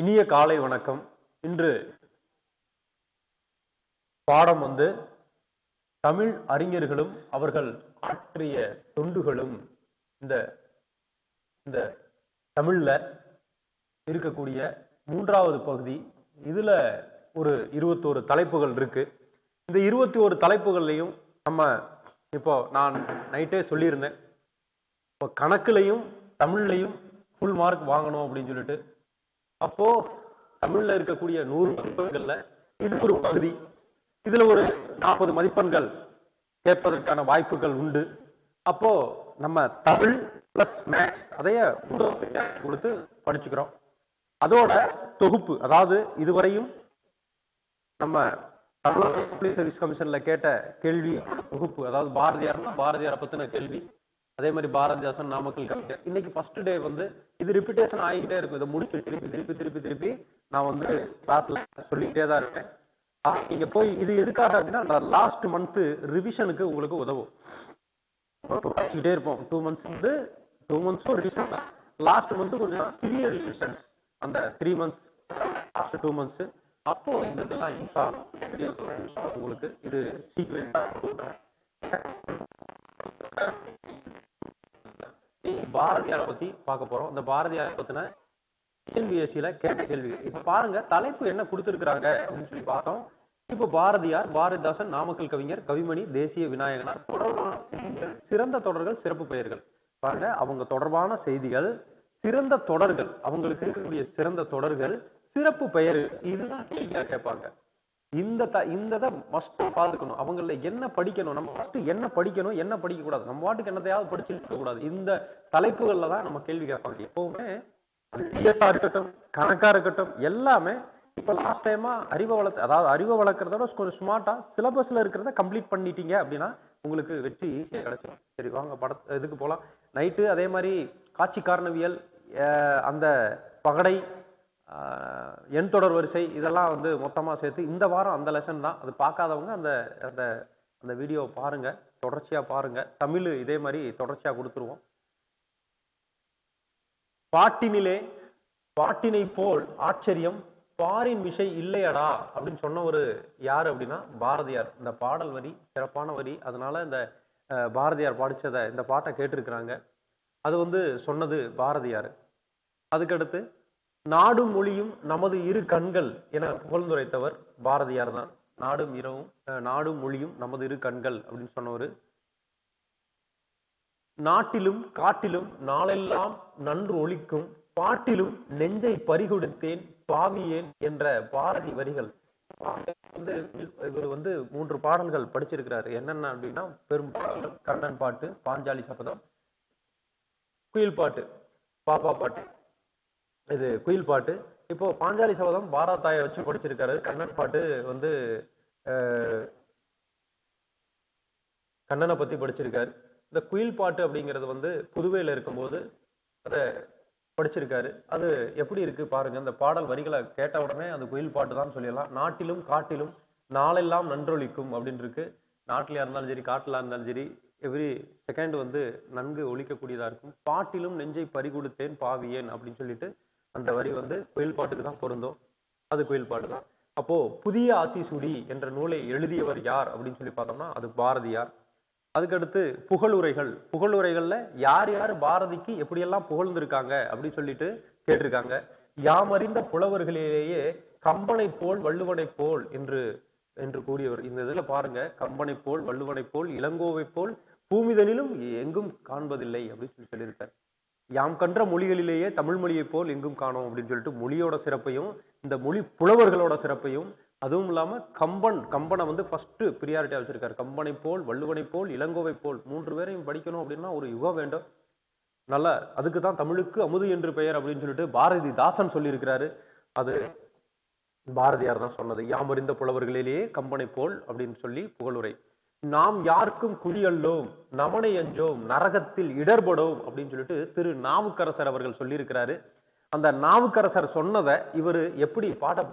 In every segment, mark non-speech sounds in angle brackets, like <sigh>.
இனிய காலை வணக்கம். இன்று பாடம் வந்து தமிழ் அறிஞர்களும் அவர்கள் ஆற்றிய தொண்டுகளும் இந்த இந்த தமிழ்ல இருக்கக்கூடிய மூன்றாவது பகுதி. இதுல ஒரு இருபத்தோரு தலைப்புகள் இருக்கு. இந்த இருபத்தி ஒரு தலைப்புகள்லையும் நம்ம இப்போ நான் நைட்டே சொல்லியிருந்தேன். இப்போ கணக்குலையும் தமிழ்லையும் ஃபுல் மார்க் வாங்கணும் அப்படின்னு சொல்லிட்டு அப்போ தமிழ்ல இருக்கக்கூடிய நூறு மதிப்பெண்கள்ல இது ஒரு பகுதி. இதுல ஒரு நாற்பது மதிப்பெண்கள் கேட்பதற்கான வாய்ப்புகள் உண்டு. அப்போ நம்ம தமிழ் பிளஸ் மேக்ஸ் அதைய கொடுத்து படிச்சுக்கிறோம். அதோட தொகுப்பு அதாவது இதுவரையும் நம்ம தமிழக பப்ளிக் சர்வீஸ் கமிஷன்ல கேட்ட கேள்வி தொகுப்பு அதாவது பாரதியார்னா பாரதியாரை பத்தின கேள்வி அதே மாதிரி பாரதிதாசன் நாமக்கல் கவிஞர் இன்னைக்கு ஃபர்ஸ்ட் டே வந்து இது ரிப்பீட்டேஷன் ஆகிட்டே இருக்கும். இதை முடிச்சு திருப்பி திருப்பி திருப்பி திருப்பி நான் வந்து கிளாஸ்ல சொல்லிக்கிட்டே தான் இருப்பேன். நீங்க போய் இது எதுக்காக அப்படின்னா லாஸ்ட் மந்த் ரிவிஷனுக்கு உங்களுக்கு உதவும். படிச்சுக்கிட்டே இருப்போம். டூ மந்த்ஸ் வந்து டூ மந்த்ஸும் ரிவிஷன் தான். லாஸ்ட் மந்த் கொஞ்சம் சிவியர் ரிவிஷன் அந்த three months last two months அப்போ இந்த இதெல்லாம் உங்களுக்கு இது சீக்கிரம் பாரதியாரை பத்தி பார்க்க போறோம். இந்த பாரதியாரை பத்தின டிஎன்பிஎஸ்சியில கேட்ட கேள்வி. இப்ப பாருங்க தலைப்பு என்ன கொடுத்திருக்கிறாங்க அப்படின்னு சொல்லி பார்த்தோம். இப்ப பாரதியார் பாரதிதாசன் நாமக்கல் கவிஞர் கவிமணி தேசிய விநாயகனார் தொடர்பான செய்திகள், சிறந்த தொடர்கள் சிறப்பு பெயர்கள். பாருங்க அவங்க தொடர்பான செய்திகள் சிறந்த தொடர்கள் அவங்களுக்கு இருக்கக்கூடிய சிறந்த தொடர்கள் சிறப்பு பெயர் இதுதான் கேள்வியா கேட்பாங்க. இந்த த இந்த இதை பார்த்துக்கணும். அவங்கள என்ன படிக்கணும்? நம்ம ஃபஸ்ட்டு என்ன படிக்கணும்? என்ன படிக்கக்கூடாது? நம்ம வாட்டுக்கு என்னத்தையாவது படிச்சுட்டு கூடாது இந்த தலைப்புகளில் தான் நம்ம கேள்வி கேட்பாங்க எப்பவுமே டிஎஸ்ஆ இருக்கட்டும் கணக்காக இருக்கட்டும் எல்லாமே இப்போ லாஸ்ட் டைமாக அறிவை வளர்த்து அதாவது அறிவை வளர்க்குறதோட கொஞ்சம் ஸ்மார்ட்டாக சிலபஸில் இருக்கிறத கம்ப்ளீட் பண்ணிட்டீங்க அப்படின்னா உங்களுக்கு வெற்றி ஈஸியாக கிடைச்சிடும் சரி வாங்க பட இதுக்கு போகலாம் நைட்டு அதே மாதிரி காட்சி காரணவியல் அந்த பகடை எண் தொடர் வரிசை இதெல்லாம் வந்து மொத்தமாக சேர்த்து இந்த வாரம் அந்த லெசன் தான். அது பார்க்காதவங்க அந்த அந்த அந்த வீடியோவை பாருங்க. தொடர்ச்சியாக பாருங்க. தமிழ் இதே மாதிரி தொடர்ச்சியாக கொடுத்துருவோம். பாட்டினிலே பாட்டினை போல் ஆச்சரியம் பாரின் விஷை இல்லையடா அப்படின்னு சொன்ன ஒரு யார் அப்படின்னா பாரதியார். இந்த பாடல் வரி சிறப்பான வரி. அதனால இந்த பாரதியார் படித்ததை இந்த பாட்டை கேட்டிருக்கிறாங்க. அது வந்து சொன்னது பாரதியார். அதுக்கடுத்து நாடும் மொழியும் நமது இரு கண்கள் என புகழ்ந்துரைத்தவர் பாரதியார் தான். நாடும் இரவும் நாடும் மொழியும் நமது இரு கண்கள் அப்படின்னு சொன்னவர். நாட்டிலும் காட்டிலும் நாளெல்லாம் நன்று ஒழிக்கும் பாட்டிலும் நெஞ்சை பறிகொடுத்தேன் பாவியேன் என்ற பாரதி வரிகள். வந்து இவர் வந்து மூன்று பாடல்கள் படிச்சிருக்கிறாரு. என்னென்ன அப்படின்னா பெரும் பாடல்கள் கண்ணன் பாட்டு பாஞ்சாலி சபதம் குயில் பாட்டு பாப்பா பாட்டு. இது குயில் பாட்டு. இப்போ பாஞ்சாலி சபதம் பாராத்தாயை வச்சு படிச்சிருக்காரு. கண்ணன் பாட்டு வந்து கண்ணனை பத்தி படிச்சிருக்காரு. இந்த குயில் பாட்டு அப்படிங்கிறது வந்து புதுவையில் இருக்கும்போது அதை படிச்சிருக்காரு. அது எப்படி இருக்கு பாருங்க. அந்த பாடல் வரிகளை கேட்ட உடனே அந்த குயில் பாட்டு தான் சொல்லிடலாம். நாட்டிலும் காட்டிலும் நாளெல்லாம் நன்றொழிக்கும் அப்படின்னு இருக்கு. நாட்டிலயா இருந்தாலும் சரி காட்டுல இருந்தாலும் சரி எவ்ரி செகண்ட் வந்து நன்கு ஒலிக்கக்கூடியதா இருக்கும். பாட்டிலும் நெஞ்சை பறிகொடுத்தேன் பாவியேன் அப்படின்னு சொல்லிட்டு அந்த வரி வந்து குயில் பாட்டுக்கு தான் பொருந்தும். அது குயில் பாட்டு தான். அப்போ புதிய ஆத்திசூடி என்ற நூலை எழுதியவர் யார் அப்படின்னு சொல்லி பார்த்தோம்னா அது பாரதியார். அதுக்கடுத்து புகழுரைகள். புகழுரைகள்ல யார் யார் பாரதிக்கு எப்படியெல்லாம் புகழ்ந்திருக்காங்க அப்படின்னு சொல்லிட்டு கேட்டிருக்காங்க. யாமறிந்த புலவர்களிலேயே கம்பனை போல் வள்ளுவனை போல் என்று என்று கூறியவர். இந்த இதுல பாருங்க கம்பனை போல் வள்ளுவனை போல் இளங்கோவை போல் பூமிதனிலும் எங்கும் காண்பதில்லை அப்படின்னு சொல்லி சொல்லியிருக்காரு. யாம் கன்ற மொழிகளிலேயே தமிழ் மொழியை போல் எங்கும் காணோம் அப்படின்னு சொல்லிட்டு மொழியோட சிறப்பையும் இந்த மொழி புலவர்களோட சிறப்பையும் அதுவும் இல்லாமல் கம்பன் கம்பனை வந்து ஃபஸ்ட்டு ப்ரியாரிட்டியாக வச்சிருக்காரு. கம்பனை போல் வள்ளுவனை போல் இளங்கோவை போல் மூன்று பேரையும் படிக்கணும் அப்படின்னா ஒரு யுகம் வேண்டும். நல்ல அதுக்கு தான் தமிழுக்கு அமுது என்று பெயர் அப்படின்னு சொல்லிட்டு பாரதிதாசன் சொல்லியிருக்கிறாரு. அது பாரதியார் தான் சொன்னது. யாமறிந்த புலவர்களிலேயே கம்பனை போல் அப்படின்னு சொல்லி புகழுரை. நாம் யாருக்கும் குடியல்லோம் நமனை அஞ்சோம் நரகத்தில் இடர்படோம் அப்படின்னு சொல்லிட்டு திரு நாவுக்கரசர் அவர்கள் சொல்லியிருக்கிறாரு. அந்த நாவுக்கரசர் சொன்னதை இவர் எப்படி பாட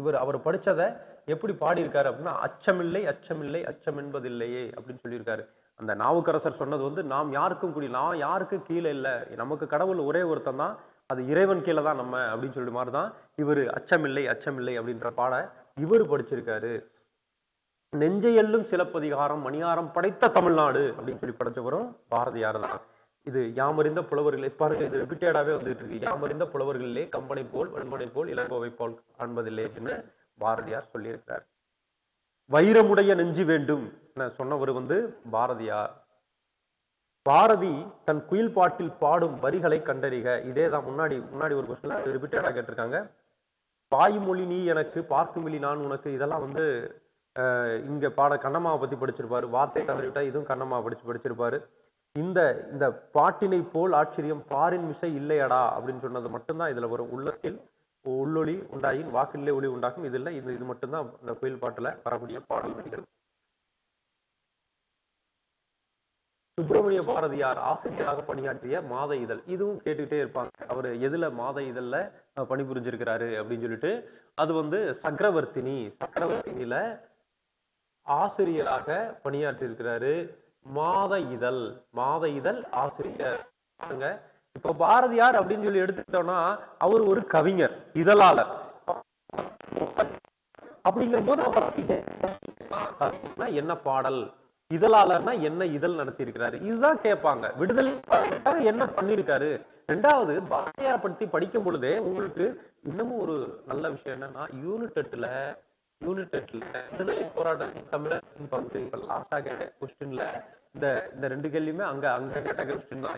இவர் அவர் படிச்சதை எப்படி பாடியிருக்காரு அப்படின்னா அச்சமில்லை அச்சமில்லை அச்சம் என்பதில்லையே அப்படின்னு சொல்லியிருக்காரு. அந்த நாவுக்கரசர் சொன்னது வந்து நாம் யாருக்கும் குடி நான் யாருக்கும் கீழே இல்லை. நமக்கு கடவுள் ஒரே ஒருத்தன் தான் அது இறைவன் கீழே தான் நம்ம அப்படின்னு சொல்லிட்டு மாதிரி தான் இவர் அச்சமில்லை அச்சமில்லை அப்படின்ற பாட இவர் படிச்சிருக்காரு. நெஞ்சையெல்லும் சிலப்பதிகாரம் மணியாரம் படைத்த தமிழ்நாடு அப்படின்னு சொல்லி படைச்சவரும் பாரதியார் தான்? இது யாமறிந்த புலவர்களே பாருங்க இது ரிப்பீட்டடாவே வந்துட்டு இருக்கு. யாமறிந்த புலவர்களிலே கம்பனை போல் வன்மனை போல் இளங்கோவை போல் காண்பதில்லை அப்படின்னு பாரதியார் சொல்லியிருக்கிறார். வைரமுடைய நெஞ்சு வேண்டும் என சொன்னவர் வந்து பாரதியார் பாரதி தன் குயில் பாட்டில் பாடும் வரிகளை கண்டறிக. இதே தான் முன்னாடி முன்னாடி ஒரு கொஸ்டின்ல ரிப்பீட்டடா கேட்டிருக்காங்க. வாய்மொழி நீ எனக்கு பார்க்குமிழி நான் உனக்கு இதெல்லாம் வந்து இங்க பாட கண்ணம்மாவை பத்தி படிச்சிருப்பாரு. வார்த்தை தவறிவிட்டா இதுவும் கண்ணம்மா படிச்சு படிச்சிருப்பாரு. இந்த இந்த பாட்டினை போல் ஆச்சரியம் பாரின் மிசை இல்லையடா அப்படின்னு சொன்னது மட்டும்தான் இதுல வரும். உள்ளத்தில் உள்ளொளி உண்டாயின் வாக்கிலே ஒளி உண்டாகும் இதுல இந்த இது இது மட்டும்தான் இந்த கோயில் பாட்டுல வரக்கூடிய பாடல் வரிகள். சுப்பிரமணிய பாரதியார் ஆசிரியராக பணியாற்றிய மாத இதழ். இதுவும் கேட்டுக்கிட்டே இருப்பாங்க. அவர் எதுல மாத இதழ்ல பணிபுரிஞ்சிருக்கிறாரு அப்படின்னு சொல்லிட்டு அது வந்து சக்கரவர்த்தினி சக்கரவர்த்தினில ஆசிரியராக பணியாற்றி இருக்கிறாரு மாத இதழ் மாத இதழ் ஆசிரியர். பாருங்க இப்ப பாரதியார் அப்படின்னு சொல்லி எடுத்துக்கிட்டோம்னா அவர் ஒரு கவிஞர் இதழாளர். அப்படிங்கிற போது என்ன பாடல் இதழாளர்னா என்ன இதழ் நடத்தி இருக்கிறாரு இதுதான் கேட்பாங்க. விடுதலை என்ன பண்ணிருக்காரு ரெண்டாவது பாரதியாரை படுத்தி படிக்கும் பொழுதே உங்களுக்கு இன்னமும் ஒரு நல்ல விஷயம் என்னன்னா யூனிட் எட்டுல யூனிட் போராட்டம் விடுதலை தமிழர் பங்கு இப்ப லாஸ்டா கேட்ட கொஸ்டின்ல இந்த இந்த ரெண்டு கேள்வியுமே அங்க அங்க கேட்ட கொஸ்டின் தான்.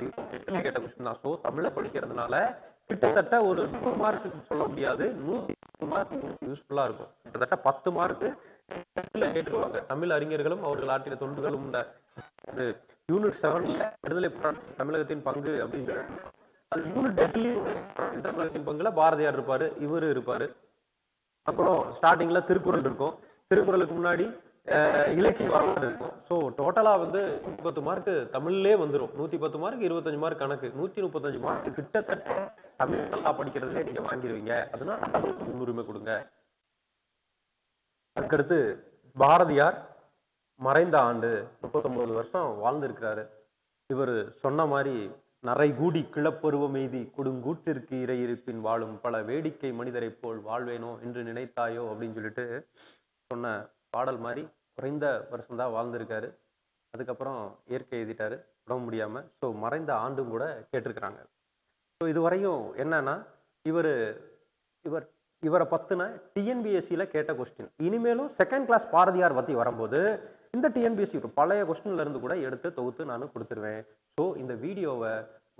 கேட்ட கொஸ்டின் தான். சோ தமிழை படிக்கிறதுனால கிட்டத்தட்ட ஒரு நூறு மார்க்கு சொல்ல முடியாது. நூத்தி மார்க் யூஸ்ஃபுல்லா இருக்கும். கிட்டத்தட்ட பத்து மார்க் கேட்டுருவாங்க தமிழ் அறிஞர்களும் அவர்கள் ஆற்றிய தொண்டுகளும் இந்த யூனிட் செவன்ல விடுதலை போராட்டம் தமிழகத்தின் பங்கு அப்படின்னு அது யூனிட் எட்லயும் தமிழகத்தின் பங்குல பாரதியார் இருப்பாரு இவரு இருப்பாரு. அப்புறம் ஸ்டார்டிங்ல திருக்குறள் இருக்கும். திருக்குறளுக்கு முன்னாடி இலக்கிய வரலாறு இருக்கும். ஸோ டோட்டலா வந்து நூத்தி பத்து மார்க் தமிழ்லே வந்துடும் நூத்தி பத்து மார்க் இருபத்தஞ்சு மார்க் கணக்கு. நூத்தி முப்பத்தஞ்சு மார்க் கிட்டத்தட்ட தமிழ் நல்லா படிக்கிறதுலே நீங்க வாங்கிடுவீங்க அதனால தமிழுக்கு முன்னுரிமை கொடுங்க. அதுக்கடுத்து பாரதியார் மறைந்த ஆண்டு முப்பத்தொன்பது வருஷம் வாழ்ந்திருக்கிறாரு. இவர் சொன்ன மாதிரி நரைகூடி கிளப்பருவம் எய்தி கொடுங்கூட்டிற்கு இறை இருப்பின் வாழும் பல வேடிக்கை மனிதரைப் போல் வாழ்வேனோ என்று நினைத்தாயோ அப்படின்னு சொல்லிட்டு சொன்ன பாடல் மாதிரி குறைந்த வருஷம்தான் வாழ்ந்திருக்காரு. அதுக்கப்புறம் இயற்கை எழுதிட்டாரு உடம்பு முடியாம. ஸோ மறைந்த ஆண்டும் கூட கேட்டிருக்கிறாங்க. ஸோ இதுவரையும் என்னன்னா இவர் இவர் இவரை பற்றின டிஎன்பிஎஸ்சியில கேட்ட கொஸ்டின் இனிமேலும் செகண்ட் கிளாஸ் பாரதியார் பற்றி வரும்போது இந்த டிஎன்பிஎஸ்சி பழைய கொஸ்டின்ல இருந்து கூட எடுத்து தொகுத்து நான் கொடுத்துருவேன். ஸோ இந்த வீடியோவை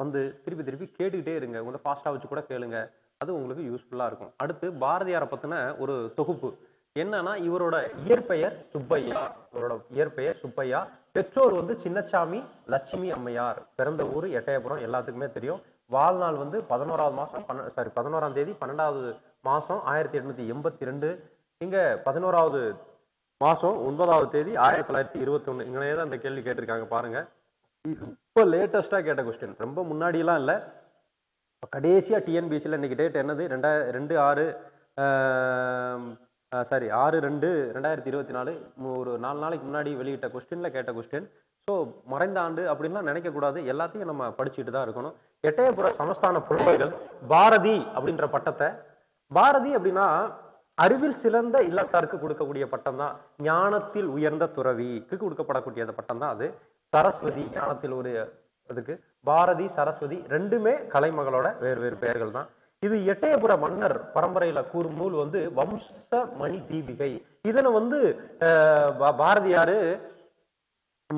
வந்து திருப்பி திருப்பி கேட்டுக்கிட்டே இருங்க. உங்களை ஃபாஸ்ட்டாக வச்சு கூட கேளுங்க. அது உங்களுக்கு யூஸ்ஃபுல்லாக இருக்கும். அடுத்து பாரதியாரை பத்தின ஒரு தொகுப்பு. என்னன்னா இவரோட இயற்பெயர் சுப்பையா. இவரோட இயற்பெயர் சுப்பையா. பெற்றோர் வந்து சின்னச்சாமி லட்சுமி அம்மையார். பிறந்த ஊர் எட்டயபுரம். எல்லாத்துக்குமே தெரியும். வாழ்நாள் வந்து பதினோராவது மாசம் பன்ன சாரி பதினோராம் தேதி பன்னெண்டாவது மாசம் ஆயிரத்தி எட்நூத்தி எண்பத்தி ரெண்டு. இங்க பதினோராவது மாசம் ஒன்பதாவது தேதி ஆயிரத்தி தொள்ளாயிரத்தி இருபத்தி ஒண்ணு இங்கனே தான் இந்த கேள்வி கேட்டிருக்காங்க. பாருங்க. இப்போ லேட்டஸ்டா கேட்ட கொஸ்டின் ரொம்ப முன்னாடியெல்லாம் இல்லை. இப்போ கடைசியாக டிஎன்பிசியில் இன்னைக்கு டேட் என்னது? ரெண்டா ரெண்டு ஆறு சாரி ஆறு ரெண்டு ரெண்டாயிரத்தி இருபத்தி நாலு. ஒரு நாலு நாளைக்கு முன்னாடி வெளியிட்ட கொஸ்டினில் கேட்ட கொஸ்டின் ஸோ மறைந்த ஆண்டு அப்படின்லாம் நினைக்கக்கூடாது எல்லாத்தையும் நம்ம படிச்சுட்டு தான் இருக்கணும். எட்டயபுர சமஸ்தான புலவர்கள் பாரதி அப்படின்ற பட்டத்தை பாரதி அப்படின்னா அறிவில் சிறந்த இல்லத்தாருக்கு கொடுக்கக்கூடிய பட்டம் தான் ஞானத்தில் உயர்ந்த துறவிக்கு கொடுக்கப்படக்கூடிய அந்த பட்டம் தான் அது. சரஸ்வதி ஞானத்தில் ஒரு அதுக்கு பாரதி சரஸ்வதி ரெண்டுமே கலைமகளோட வேறு வேறு பெயர்கள் தான். இது எட்டயபுர மன்னர் பரம்பரையில கூறும் நூல் வந்து வம்சமணி தீபிகை. இதனை வந்து பாரதியாரு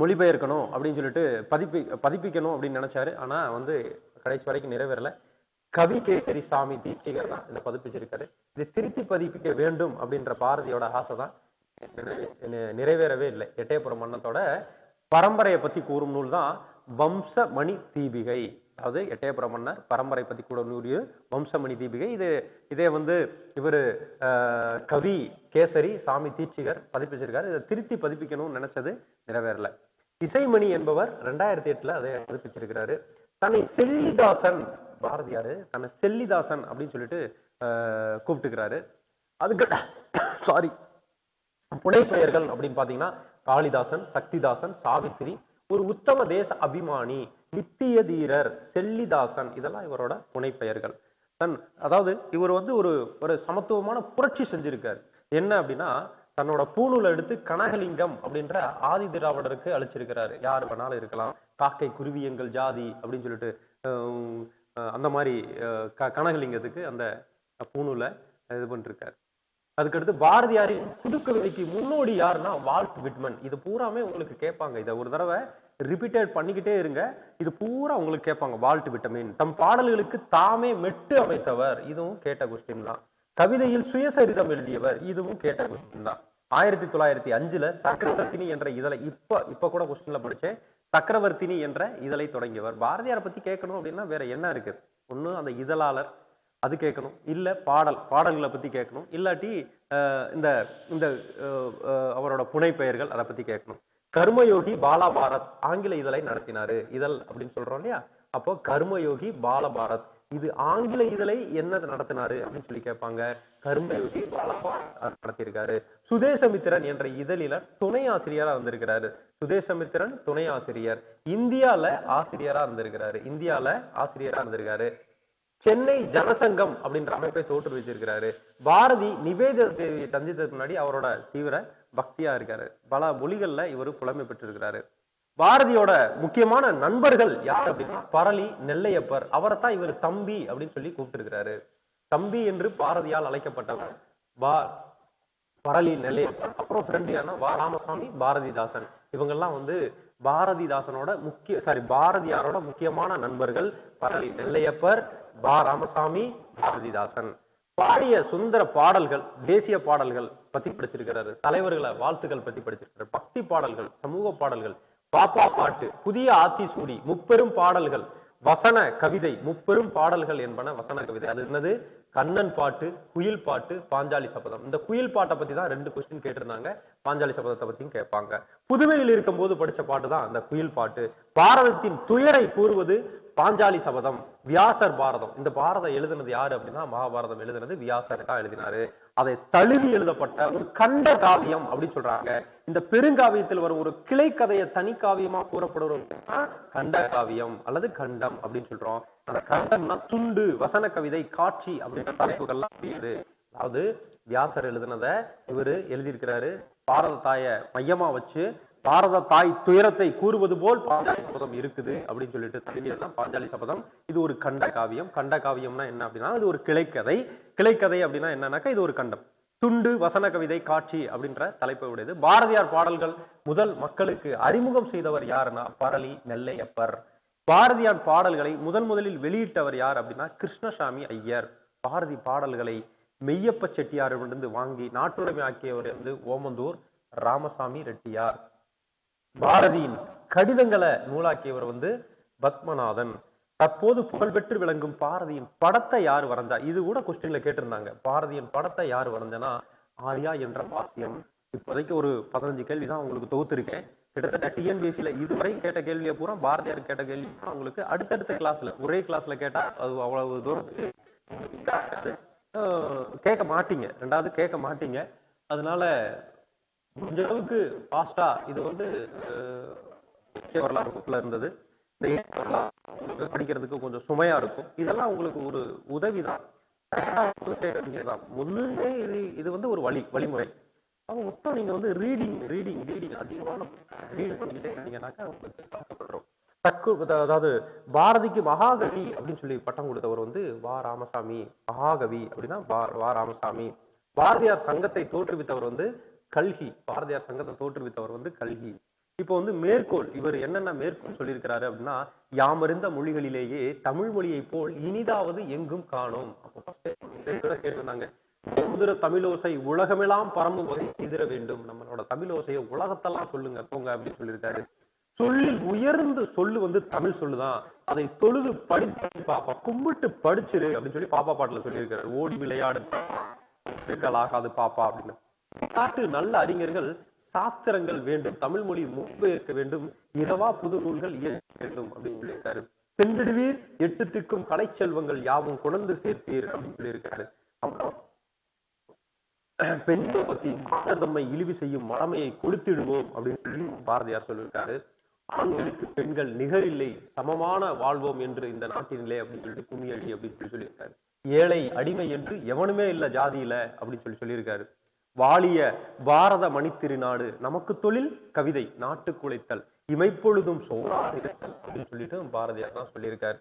மொழிபெயர்க்கணும் அப்படின்னு சொல்லிட்டு பதிப்பி பதிப்பிக்கணும் அப்படின்னு நினைச்சாரு. ஆனா வந்து கடைசி வரைக்கும் நிறைவேறல. கவி கேசரி சாமி தீட்சிகர் தான் இதை பதிப்பிச்சிருக்காரு. இதை திருத்தி பதிப்பிக்க வேண்டும் அப்படின்ற பாரதியோட ஆசை தான். நிறைவேறவே இல்லை. எட்டயபுரம் மன்னத்தோட பரம்பரையை பத்தி கூறும் நூல் தான் வம்சமணி தீபிகை. அதாவது எட்டயபுர மன்னர் பரம்பரை பத்தி கூட நூறு வம்சமணி தீபிகை. இது இதே வந்து இவர் கவி கேசரி சாமி தீட்சிகர் பதிப்பிச்சிருக்காரு இதை திருத்தி பதிப்பிக்கணும்னு நினைச்சது நிறைவேறல. இசைமணி என்பவர் ரெண்டாயிரத்தி எட்டுல அதை பதிப்பிச்சிருக்கிறாரு. தன்னை செல்லிதாசன் பாரதியாரு தன்னை செல்லிதாசன் அப்படின்னு சொல்லிட்டு அஹ், கூப்பிட்டுக்கிறாரு. அதுக்கு <coughs> சாரி புனைப்பெயர்கள் அப்படின்னு பாத்தீங்கன்னா காளிதாசன் சக்திதாசன் சாவித்திரி ஒரு உத்தம தேச அபிமானி நித்திய தீரர் செல்லிதாசன் இதெல்லாம் இவரோட புனைப்பெயர்கள். தன் அதாவது இவர் வந்து ஒரு ஒரு சமத்துவமான புரட்சி செஞ்சிருக்காரு. என்ன அப்படின்னா தன்னோட பூணூலை எடுத்து கனகலிங்கம் அப்படின்ற ஆதி திராவிடருக்கு அழிச்சிருக்கிறாரு யார் வேணாலும் இருக்கலாம். காக்கை குருவி எங்கள் ஜாதி அப்படின்னு சொல்லிட்டு அந்த மாதிரி க- கனகலிங்கத்துக்கு அந்த பூணூலை இது பண்ணிருக்காரு. அதுக்கடுத்து பாரதியாரின் புதுக்கவிதைக்கு முன்னோடி யாருன்னா வால்ட் விட்மன். இது பூராமே உங்களுக்கு கேட்பாங்க. இதை ஒரு தடவை ரிப்பீட்டட் பண்ணிக்கிட்டே இருங்க. இது பூரா உங்களுக்கு கேட்பாங்க வால்ட் விட்டமின். தம் பாடல்களுக்கு தாமே மெட்டு அமைத்தவர். இதுவும் கேட்ட கொஸ்டின் தான். கவிதையில் சுயசரிதம் எழுதியவர். இதுவும் கேட்ட கொஸ்டின் தான். ஆயிரத்தி தொள்ளாயிரத்தி அஞ்சுல சக்கரவர்த்தினி என்ற இதழை இப்ப இப்ப கூட கொஸ்டின்ல படிச்சேன். சக்கரவர்த்தினி என்ற இதழை தொடங்கியவர். பாரதியாரை பத்தி கேட்கணும் அப்படின்னா வேற என்ன இருக்கு? ஒண்ணு அந்த இதழாளர். அது கேட்கணும். இல்ல பாடல் பாடல்களை பத்தி கேட்கணும். இல்லாட்டி இந்த இந்த அவரோட புனைப்பெயர்கள் அதை பத்தி கேட்கணும். கர்மயோகி பாலாபாரத் ஆங்கில இதழை நடத்தினாரு. இதழ் அப்படின்னு சொல்றோம் இல்லையா? அப்போ கர்மயோகி பாலபாரத் இது ஆங்கில இதழை என்ன நடத்தினாரு அப்படின்னு சொல்லி கேட்பாங்க. கர்மயோகி பாலபாரத் நடத்தியிருக்காரு. சுதேசமித்திரன் என்ற இதழில துணை ஆசிரியரா வந்திருக்கிறாரு. சுதேசமித்திரன் துணை ஆசிரியர். இந்தியால ஆசிரியரா இருந்திருக்கிறாரு இந்தியால ஆசிரியரா இருந்திருக்காரு சென்னை ஜனசங்கம் அப்படின்ற அமைப்பை தோற்றுவிச்சிருக்கிறாரு பாரதி நிவேத தேவியை சந்தித்ததுக்கு முன்னாடி அவரோட தீவிர பக்தியா இருக்காரு. பல மொழிகள்ல இவர் புலமை பெற்றிருக்கிறாரு. பாரதியோட முக்கியமான நண்பர்கள் யார் அப்படின்னா பரளி நெல்லையப்பர். அவரை தான் இவர் தம்பி அப்படின்னு சொல்லி கூப்பிட்டிருக்கிறாரு. தம்பி என்று பாரதியால் அழைக்கப்பட்டவர் பா பரளி நெல்லையப்பர். அப்புறம் ஃப்ரெண்ட் யாருன்னா வா ராமசாமி பாரதிதாசன். இவங்கெல்லாம் வந்து பாரதிதாசனோட முக்கிய சாரி பாரதியாரோட முக்கியமான நண்பர்கள் பரளி நெல்லையப்பர் பா ராமசாமி பாரதிதாசன் பாடிய சுந்தர பாடல்கள் தேசிய பாடல்கள் பத்தி படிச்சிருக்கிறாரு. தலைவர்களை வாழ்த்துக்கள் பத்தி படிச்சிருக்கிறார். பக்தி பாடல்கள் சமூக பாடல்கள் பாப்பா பாட்டு புதிய ஆத்திசூடி முப்பெரும் பாடல்கள் வசன கவிதை முப்பெரும் பாடல்கள் என்பன வசன கவிதை. அது என்னது? கண்ணன் பாட்டு குயில் பாட்டு பாஞ்சாலி சபதம். இந்த குயில் பாட்டை பத்தி தான் ரெண்டு கொஸ்டின் கேட்டிருந்தாங்க. பாஞ்சாலி சபதத்தை பத்தியும் கேட்பாங்க. புதுவையில் இருக்கும் போது படிச்ச பாட்டு தான் அந்த குயில் பாட்டு. பாரதத்தின் துயரை கூறுவது பாஞ்சாலி சபதம் வியாசர் பாரதம். இந்த பாரதம் எழுதுனது யாரு அப்படின்னா மகாபாரதம் எழுதுனது வியாசர் தான் எழுதினாரு. அதை தழுவி எழுதப்பட்ட ஒரு கண்ட காவியம் அப்படின்னு சொல்றாங்க. இந்த பெருங்காவியத்தில் வரும் ஒரு கிளை கதையை தனி காவியமா கூறப்படுற கண்ட காவியம் அல்லது கண்டம் அப்படின்னு சொல்றோம். அந்த கண்டம்னா துண்டு வசன கவிதை காட்சி அப்படின்ற தலைப்புகள்லாம் இருக்குது. அதாவது வியாசர் எழுதினத இவரு எழுதியிருக்கிறாரு. பாரத தாய மையமா வச்சு பாரத தாய் துயரத்தை கூறுவது போல் பாஞ்சாலி சபதம் இருக்குது அப்படின்னு சொல்லிட்டு தழுவியதுதான் பாஞ்சாலி சபதம். இது ஒரு கண்ட காவியம். கண்ட காவியம்னா என்ன அப்படின்னா இது ஒரு கிளைக்கதை. கிளைக்கதை அப்படின்னா என்னன்னாக்கா இது ஒரு கண்டம். துண்டு வசன கவிதை காட்சி அப்படின்ற தலைப்பை உடையது. பாரதியார் பாடல்கள் முதல் மக்களுக்கு அறிமுகம் செய்தவர் யாருன்னா பரளி நெல்லையப்பர். பாரதியார் பாடல்களை முதன் முதலில் வெளியிட்டவர் யார் அப்படின்னா கிருஷ்ணசாமி ஐயர். பாரதி பாடல்களை மெய்யப்ப செட்டியாரிடமிருந்து வாங்கி நாட்டுரிமை ஆக்கியவர் வந்து ஓமந்தூர் ராமசாமி ரெட்டியார். பாரதியின் கடிதங்களை நூலாக்கியவர் வந்து பத்மநாதன். தற்போது புகழ்பெற்று விளங்கும் பாரதியின் படத்தை யார் வரைஞ்சா? இது கூட கொஸ்டின்ல கேட்டிருந்தாங்க. பாரதியின் படத்தை யார் வரைஞ்சனா? ஆர்யா என்ற வாசியம். இப்போதைக்கு ஒரு பதினஞ்சு கேள்வி தான் உங்களுக்கு தொகுத்திருக்கேன் கிட்டத்தட்ட டிஎன்பிஎஸ்சியில் இதுவரை கேட்ட கேள்வியை பூரா பாரதியார் கேட்ட கேள்வி பூரா உங்களுக்கு அடுத்தடுத்த கிளாஸ்ல ஒரே கிளாஸ்ல கேட்டா அது அவ்வளவு தூரத்துக்கு கேட்க மாட்டீங்க. ரெண்டாவது கேட்க மாட்டீங்க. அதனால முடிஞ்ச அளவுக்கு ஃபாஸ்டா இது வந்து அஹ், இருந்தது. இந்த படிக்கிறதுக்கு கொஞ்சம் சுமையா இருக்கும். இதெல்லாம் உங்களுக்கு ஒரு உதவிதான். தான் முன்னே இது இது வந்து ஒரு வழி வழிமுறை. அவங்க மொத்தம் நீங்க வந்து ரீடிங் ரீடிங் ரீடிங் அதிகமான ரீட் பண்ணிக்கிட்டே இருந்தீங்கன்னாக்கா உங்களுக்கு கஷ்டப்படுறோம். தக்கு அதாவது பாரதிக்கு மகாகவி அப்படின்னு சொல்லி பட்டம் கொடுத்தவர் வந்து வா ராமசாமி மகாகவி அப்படின்னா வா ராமசாமி. பாரதியார் சங்கத்தை தோற்றுவித்தவர் வந்து கல்கி பாரதியார் சங்கத்தை தோற்றுவித்தவர் வந்து கல்கி. இப்போ வந்து மேற்கோள் இவர் என்னென்ன மேற்கோள் சொல்லியிருக்கிறாரு அப்படின்னா யாமறிந்த மொழிகளிலேயே தமிழ் மொழியை போல் இனிதாவது எங்கும் காணும். கேட்டிருந்தாங்க. முதிர தமிழோசை உலகமெல்லாம் பரம்பு வகை எதிர வேண்டும். நம்மளோட தமிழோசையை உலகத்தெல்லாம் சொல்லுங்க போங்க அப்படின்னு சொல்லியிருக்காரு. சொல்லி உயர்ந்து சொல்லு வந்து தமிழ் சொல்லுதான். அதை தொழுது படித்து பாப்பா கும்பிட்டு படிச்சிரு அப்படின்னு சொல்லி பாப்பா பாட்டுல சொல்லியிருக்காரு ஓடி விளையாடு ஆகாது பாப்பா அப்படின்னு. நாட்டு நல்ல அறிஞர்கள் சாஸ்திரங்கள் வேண்டும். தமிழ் மொழி மொழிபெயர்க்க வேண்டும். இரவா புது நூல்கள் இயற்க வேண்டும் அப்படின்னு சொல்லியிருக்காரு. சென்றிடுவீர் எட்டு திக்கும் கலை செல்வங்கள் யாவும் குணர்ந்து சேர்ப்பீர் அப்படின்னு சொல்லியிருக்காரு. அப்புறம் பெண்கள் பத்தி மாதர் தம்மை இழிவு செய்யும் மடமையை கொடுத்திடுவோம் அப்படின்னு சொல்லி பாரதியார் சொல்லியிருக்காரு. ஆண்களுக்கு பெண்கள் நிகரில்லை சமமான வாழ்வோம் என்று இந்த நாட்டினிலே அப்படின்னு சொல்லிட்டு கும்மியடி அப்படின்னு சொல்லி சொல்லியிருக்காரு. ஏழை அடிமை என்று எவனுமே இல்ல ஜாதியில அப்படின்னு சொல்லி சொல்லியிருக்காரு. வாழிய பாரத மணித்திருநாடு நமக்கு தொழில் கவிதை நாட்டு உழைத்தல் இமைப்பொழுதும் சோறாது அப்படின்னு சொல்லிட்டு பாரதியார் தான் சொல்லியிருக்காரு.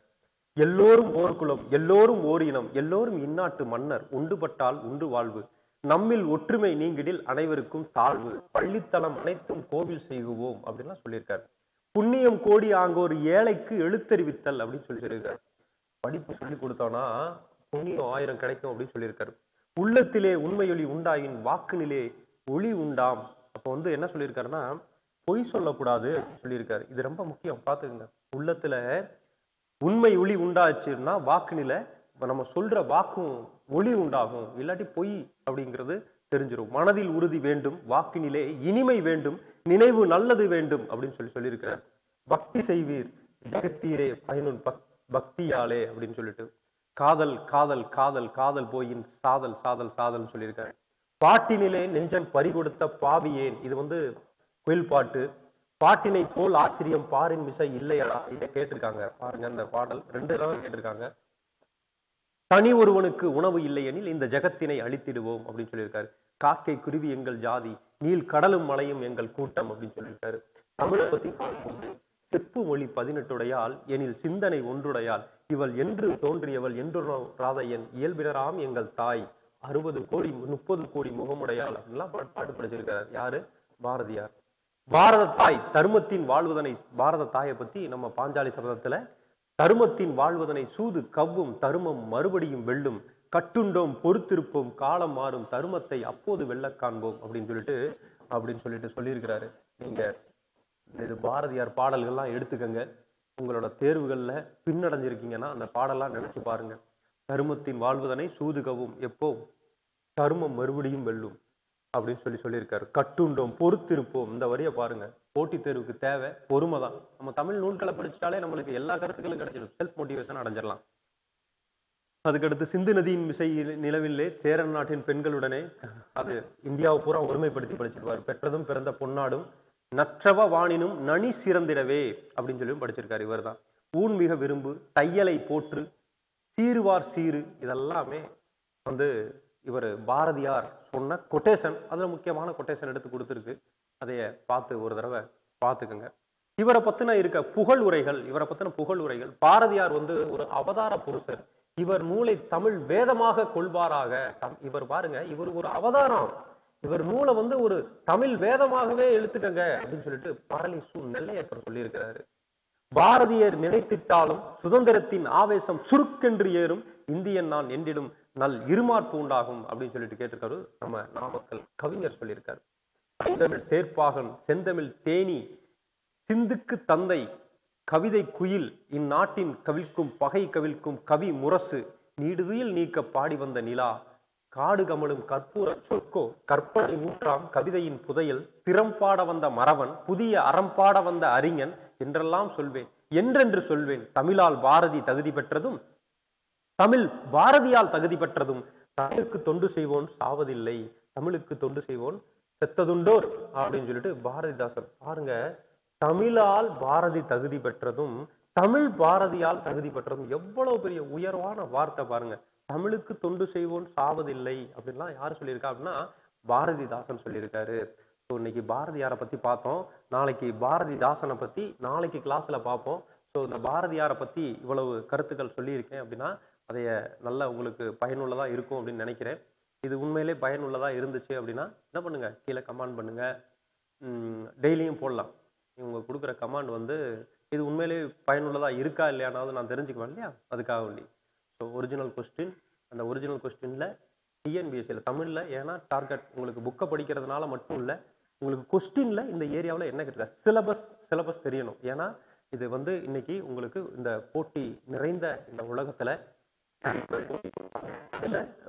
எல்லோரும் ஓர்குலம் எல்லோரும் ஓர் இனம் எல்லோரும் இந்நாட்டு மன்னர் உண்டுபட்டால் உண்டு வாழ்வு. நம்மில் ஒற்றுமை நீங்கிடில் அனைவருக்கும் தாழ்வு. பள்ளித்தலம் அனைத்தும் கோவில் செய்குவோம் அப்படின்லாம் சொல்லியிருக்காரு. புண்ணியம் கோடி ஆங்கோர் ஏழைக்கு எழுத்தறிவித்தல் அப்படின்னு சொல்லி சொல்லியிருக்காரு. படிப்பு சொல்லி கொடுத்தோம்னா புண்ணியம் ஆயிரம் கிடைக்கும் அப்படின்னு சொல்லியிருக்காரு. உள்ளத்திலே உண்மையொளி உண்டாயின் வாக்குநிலே ஒளி உண்டாம். அப்போ வந்து என்ன சொல்லியிருக்காருன்னா பொய் சொல்லக்கூடாது சொல்லியிருக்காரு. இது ரொம்ப முக்கியம் பார்த்துக்கங்க. உள்ளத்துல உண்மை ஒளி உண்டாச்சுன்னா வாக்குனில இப்ப நம்ம சொல்ற வாக்கும் ஒளி உண்டாகும். இல்லாட்டி பொய் அப்படிங்கிறது தெரிஞ்சிடும் மனதில் உறுதி வேண்டும் வாக்கினிலே இனிமை வேண்டும் நினைவு நல்லது வேண்டும் அப்படின்னு சொல்லி சொல்லியிருக்கிறார். பக்தி செய்வீர் ஜெகத்தீரே பயனுள் பக் பக்தியாலே அப்படின்னு சொல்லிட்டு. காதல் காதல் காதல் காதல் போயின் சாதல் சாதல் சாதல் சொல்லியிருக்காரு. பாட்டினிலே நெஞ்சம் பறிகொடுத்த பாவியேன் இது வந்து குயில் பாட்டு. பாட்டினை போல் ஆச்சரியம் பாரின் விசை இல்லையடா இதை கேட்டிருக்காங்க. பாருங்க அந்த பாடல். ரெண்டு தடவை கேட்டிருக்காங்க. தனி ஒருவனுக்கு உணவு இல்லையெனில் இந்த ஜெகத்தினை அழித்திடுவோம் அப்படின்னு சொல்லியிருக்காரு. காக்கை குருவி எங்கள் ஜாதி நீல் கடலும் மலையும் எங்கள் கூட்டம் அப்படின்னு சொல்லியிருக்காரு. தமிழை பத்தி செப்பு மொழி பதினெட்டுடையால் எனில் சிந்தனை ஒன்றுடையால் இவள் என்று தோன்றியவள் என்று ராதையன் இயல்பினராம் எங்கள் தாய். அறுபது கோடி முப்பது கோடி முகமுடையால் அப்படின்லாம் பாட்டு படிச்சிருக்கிறார். யாரு? பாரதியார். பாரத தாய் தருமத்தின் வாழ்வதனை பாரத தாயை பத்தி நம்ம பாஞ்சாலி சபதத்துல தருமத்தின் வாழ்வதனை சூது கவ்வும் தருமம் மறுபடியும் வெல்லும். கட்டுண்டோம் பொறுத்திருப்போம் காலம் மாறும் தருமத்தை அப்போது வெல்ல காண்போம் அப்படின்னு சொல்லிட்டு அப்படின்னு சொல்லிட்டு சொல்லியிருக்கிறாரு. நீங்க இது பாரதியார் பாடல்கள்லாம் எடுத்துக்கங்க. உங்களோட தேர்வுகள்ல பின்னடைஞ்சிருக்கீங்கன்னா அந்த பாடலாம் நினைச்சு பாருங்க. தருமத்தின் வாழ்வதனை சூதுகவும். எப்போ? தருமம் மறுபடியும் வெல்லும் அப்படின்னு சொல்லி சொல்லியிருக்காரு. கட்டுண்டோம் பொறுத்திருப்போம். இந்த வரியை பாருங்க. போட்டித் தேர்வுக்கு தேவை பொறுமை தான். நம்ம தமிழ் நூல்களை படிச்சிட்டாலே நம்மளுக்கு எல்லா கருத்துக்களும் கிடைச்சிடும். செல்ஃப் மோட்டிவேஷன் அடைஞ்சிடலாம். அதுக்கடுத்து சிந்து நதியின் மிசை நிலவில்லே சேரன் நாட்டின் பெண்களுடனே அது இந்தியாவை பூரா ஒருமைப்படுத்தி படிச்சிருப்பார். பெற்றதும் பிறந்த பொன்னாடும் நற்றவ வாணினும் நனி சிறந்திடவே அப்படின்னு சொல்லியும் படிச்சிருக்காரு இவர் தான் ஊன் மிக விரும்பு தையலை போற்று சீருவார் சீரு இதெல்லாமே வந்து இவர் பாரதியார் சொன்ன கொட்டேஷன் அதில் முக்கியமான கொட்டேஷன் எடுத்து கொடுத்துருக்கு. அதைய பார்த்து ஒரு தடவை பார்த்துக்கோங்க. இவரை பத்தின இருக்க புகழ் உரைகள் இவரை பத்தின புகழ் உரைகள் பாரதியார் வந்து ஒரு அவதார புருஷர். இவர் நூலை தமிழ் வேதமாக கொள்வாராக. இவர் பாருங்க இவர் ஒரு அவதாரம். இவர் நூலை வந்து ஒரு தமிழ் வேதமாகவே எழுத்துக்கங்க அப்படின்னு சொல்லிட்டு பரளி சு நெல்லையப்பர் சொல்லியிருக்கிறாரு. பாரதியர் நினைத்திட்டாலும் சுதந்திரத்தின் ஆவேசம் சுருக்கென்று ஏறும். இந்தியன் நான் என்றிடும் நல் இருமார்ப்பு உண்டாகும் அப்படின்னு சொல்லிட்டு கேட்டிருக்காரு. நம்ம நாமக்கல் கவிஞர் சொல்லியிருக்காரு. தமிழ் தேர்ப்பாகன் செந்தமிழ் தேனி சிந்துக்கு தந்தை கவிதை குயில் இந்நாட்டின் கவிழ்க்கும் பகை கவிழ்க்கும் கவி முரசு நீடுதுயில் நீக்க பாடி வந்த நிலா காடு கமழும் கற்பூர சொற்கோ கற்பனை நூற்றாம் கவிதையின் புதையல் திறம்பாட வந்த மறவன் புதிய அறம்பாட வந்த அறிஞன் என்றெல்லாம் சொல்வேன். என்றென்று சொல்வேன் தமிழால் பாரதி தகுதி பெற்றதும் தமிழ் பாரதியால் தகுதி பெற்றதும் தமிழுக்கு தொண்டு செய்வோன் சாவதில்லை தமிழுக்கு தொண்டு செய்வோன் செத்ததுண்டோர் அப்படின்னு சொல்லிட்டு பாரதிதாசன். பாருங்க தமிழால் பாரதி தகுதி பெற்றதும் தமிழ் பாரதியால் தகுதி பெற்றதும் எவ்வளவு பெரிய உயர்வான வார்த்தை பாருங்க. தமிழுக்கு தொண்டு செய்வோம் சாவதில்லை அப்படின்லாம் யார் சொல்லியிருக்கா அப்படின்னா பாரதிதாசன் சொல்லியிருக்காரு. ஸோ இன்னைக்கு பாரதியாரை பத்தி பார்த்தோம். நாளைக்கு பாரதிதாசனை பத்தி நாளைக்கு கிளாஸ்ல பார்ப்போம். ஸோ இந்த பாரதியாரை பத்தி இவ்வளவு கருத்துக்கள் சொல்லியிருக்கேன் அப்படின்னா அதைய நல்ல உங்களுக்கு பயனுள்ளதா இருக்கும் அப்படின்னு நினைக்கிறேன். இது உண்மையிலே பயனுள்ளதா இருந்துச்சு அப்படின்னா என்ன பண்ணுங்க? கீழே கமாண்ட் பண்ணுங்க. டெய்லியும் போடலாம். இவங்க கொடுக்குற கமாண்ட் வந்து இது உண்மையிலே பயனுள்ளதா இருக்கா இல்லையானாவது நான் தெரிஞ்சுக்குவேன் இல்லையா? அதுக்காக வேண்டி. ஸோ ஒரிஜினல் கொஸ்டின் அந்த ஒரிஜினல் கொஸ்டின்ல டிஎன்பிஎஸ்சியில் தமிழில் ஏன்னா டார்கெட் உங்களுக்கு புக்கை படிக்கிறதுனால மட்டும் இல்லை உங்களுக்கு கொஸ்டின்ல இந்த ஏரியாவில் என்ன கேட்டிருக்க சிலபஸ் சிலபஸ் தெரியணும். ஏன்னா இது வந்து இன்னைக்கு உங்களுக்கு இந்த போட்டி நிறைந்த இந்த உலகத்துல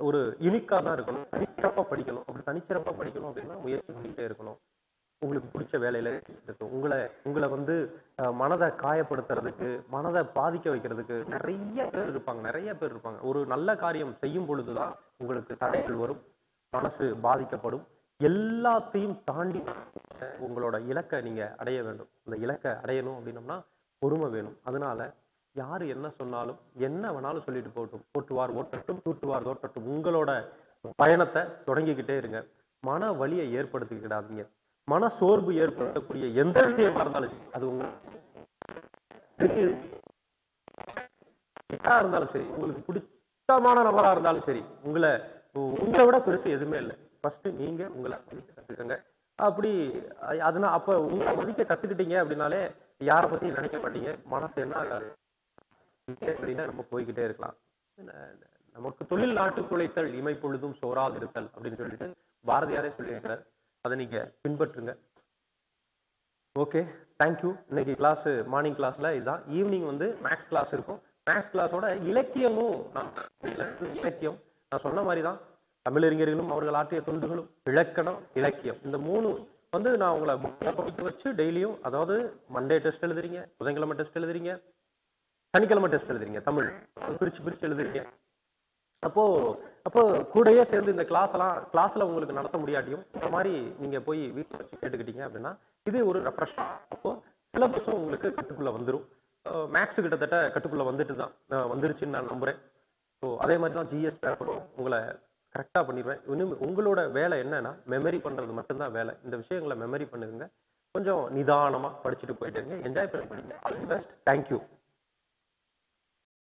ஒரு யூனிக்காக தான் இருக்கணும். தனிச்சிறப்பாக படிக்கணும். அப்படி தனிச்சிறப்பாக படிக்கணும் அப்படின்னா முயற்சி பண்ணிட்டே இருக்கணும். உங்களுக்கு பிடிச்ச வேலையில இருக்கும் உங்களை உங்களை வந்து மனதை காயப்படுத்துறதுக்கு மனதை பாதிக்க வைக்கிறதுக்கு நிறைய பேர் இருப்பாங்க நிறைய பேர் இருப்பாங்க. ஒரு நல்ல காரியம் செய்யும் பொழுதுதான் உங்களுக்கு தடைகள் வரும் மனசு பாதிக்கப்படும். எல்லாத்தையும் தாண்டி உங்களோட இலக்கை நீங்க அடைய வேண்டும். அந்த இலக்கை அடையணும் அப்படின்னம்னா பொறுமை வேணும். அதனால யாரு என்ன சொன்னாலும் என்ன வேணாலும் சொல்லிட்டு போட்டும். போட்டுவார் ஓட்டட்டும் தூட்டுவார் ஓட்டட்டும். உங்களோட பயணத்தை தொடங்கிக்கிட்டே இருங்க. மன வலியை ஏற்படுத்திக்கிடாதீங்க. மன சோர்வு ஏற்படுத்தக்கூடிய எந்த விஷயமா இருந்தாலும் சரி அது இருந்தாலும் சரி உங்களுக்கு பிடித்தமான நபரா இருந்தாலும் சரி உங்களை உங்களை விட பெருசு எதுவுமே இல்லை. ஃபர்ஸ்ட் நீங்க உங்களை மதிக்க கத்துக்கங்க. அப்படி அதனால அப்ப உங்களை மதிக்க கத்துக்கிட்டீங்க அப்படின்னாலே யாரை பத்தியும் நினைக்க மாட்டீங்க. மனசு என்ன ஆகாது. அப்படின்னா நம்ம போய்கிட்டே இருக்கலாம். நமக்கு தொழில் நாட்டு குலைத்தல் இமை பொழுதும் சோறாது இருத்தல் அப்படின்னு சொல்லிட்டு பாரதியாரே சொல்லியிருக்கிறார். அதை நீங்க பின்பற்றுங்க. ஓகே தேங்க்யூ இன்னைக்கு கிளாஸ் மார்னிங் கிளாஸ்ல இதுதான். ஈவினிங் வந்து மேக்ஸ் கிளாஸ் இருக்கும். மேக்ஸ் கிளாஸோட இலக்கியமும் நான் இலக்கியம். நான் சொன்ன மாதிரி தான் தமிழறிஞர்களும் அவர்கள் ஆற்றிய தொண்டுகளும் இலக்கணம் இலக்கியம். இந்த மூணு வந்து நான் உங்களை புக்கில் படிக்க வச்சு டெய்லியும் அதாவது மண்டே டெஸ்ட் எழுதுறீங்க புதன்கிழமை டெஸ்ட் எழுதுறீங்க சனிக்கிழமை டெஸ்ட் எழுதுறீங்க தமிழ். பிரிச்சு பிரிச்சு எழுதுறீங்க. அப்போ அப்போ கூடயே சேர்ந்து இந்த கிளாஸ் எல்லாம் கிளாஸ்ல உங்களுக்கு நடத்த முடியாட்டியும் இந்த மாதிரி நீங்க போய் வீட்டில் வச்சு கேட்டுக்கிட்டீங்க அப்படின்னா இது ஒரு ரெஃப்ரெஷ் அப்போ சிலபஸும் உங்களுக்கு கட்டுக்குள்ள வந்துடும் மேக்ஸ் கிட்டத்தட்ட கட்டுக்குள்ள வந்துட்டு தான் வந்துருச்சுன்னு நான் நம்புறேன். ஸோ அதே மாதிரி தான் ஜிஎஸ் பேப்பரும் உங்களை கரெக்டாக பண்ணிடுவேன். இன்னும் உங்களோட வேலை என்னன்னா மெமரி பண்றது மட்டும்தான் வேலை. இந்த விஷயங்களை மெமரி பண்ணுங்க. கொஞ்சம் நிதானமாக படிச்சுட்டு போயிட்டு இருங்க. என்ஜாய் பண்ணி படிங்க. All the best thank you